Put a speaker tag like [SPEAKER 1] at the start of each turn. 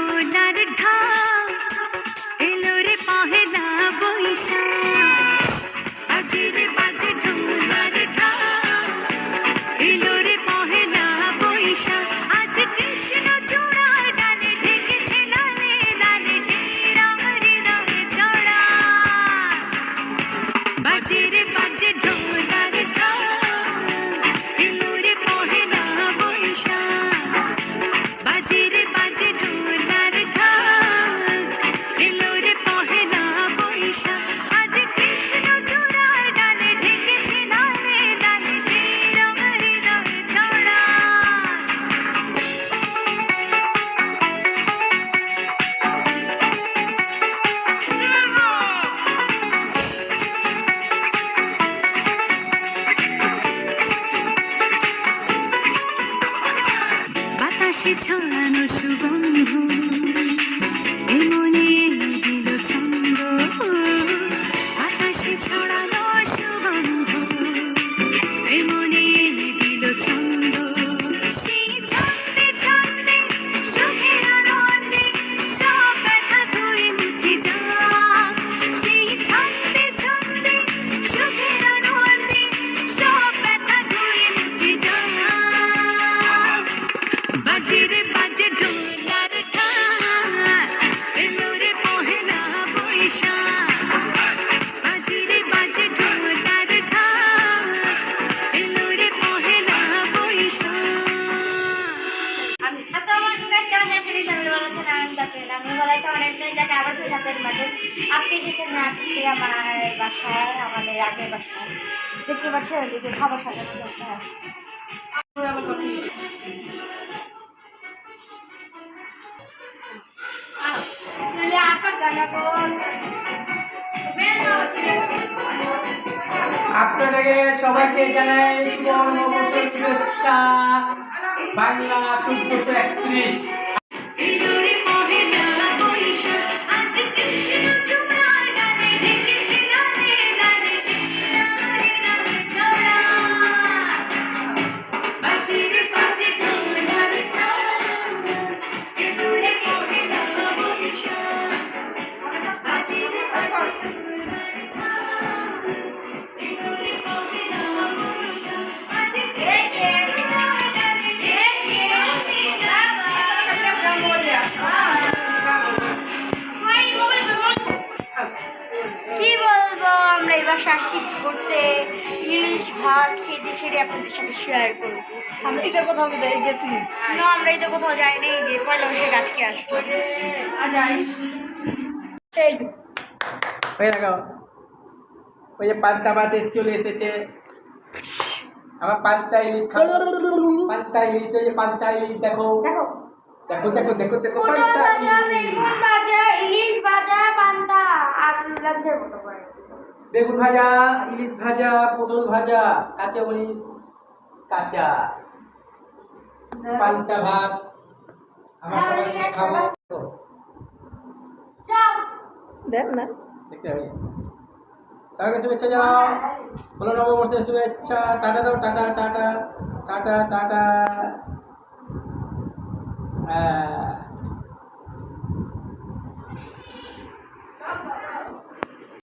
[SPEAKER 1] বাজে ঢোলার
[SPEAKER 2] çalan o şu bomba আবার ফিরে মাঝে। আপনি এসেছেন না আজকে আমার বাসায়, আমাদের আগের বাসায় দেখতে পাচ্ছেন ওদিকে খাবার সাজানো চলছে
[SPEAKER 3] আপনাদেরকে সবাইকে জানাই শুভ শুভেচ্ছা। বাংলা চোদ্দশো একত্রিশ।
[SPEAKER 2] আমরা এবার শাসি করতে ইলিশ ভাত আপনাদের সাথে শেয়ার করব।
[SPEAKER 4] আমি তো কোথাও যাই গেছি
[SPEAKER 2] না আমরা তো কোথাও যাইনি যে পয়লা বৈশাখ আজকে
[SPEAKER 4] এই
[SPEAKER 3] ওই দেখো ওই যে পান্তা ভাত চলে এসেছে। আমার পান্তা ইলিশ পান্তা ইলিশ ওই যে পান্তা ইলিশ দেখো।
[SPEAKER 2] দেখো।
[SPEAKER 3] দেখো দেখো দেখো দেখো পান্তা।
[SPEAKER 2] ভাজা
[SPEAKER 3] ইলিশ।
[SPEAKER 2] বেগুন ভাজা ইলিশ ভাজা পান্তা। আর লাঞ্চের মতো করে।
[SPEAKER 3] বেগুন ভাজা ইলিশ ভাজা পটল ভাজা কাঁচা মরিচ কাঁচা। পান্তা ভাত। আমার সবাই খাব।
[SPEAKER 2] যাও
[SPEAKER 4] দেখ না।
[SPEAKER 3] দেখতে হবে। সবাইকে শুভেচ্ছা জানাও। হলো নববর্ষের শুভেচ্ছা। টাটা দাও টাটা টাটা টাটা টাটা। হ্যাঁ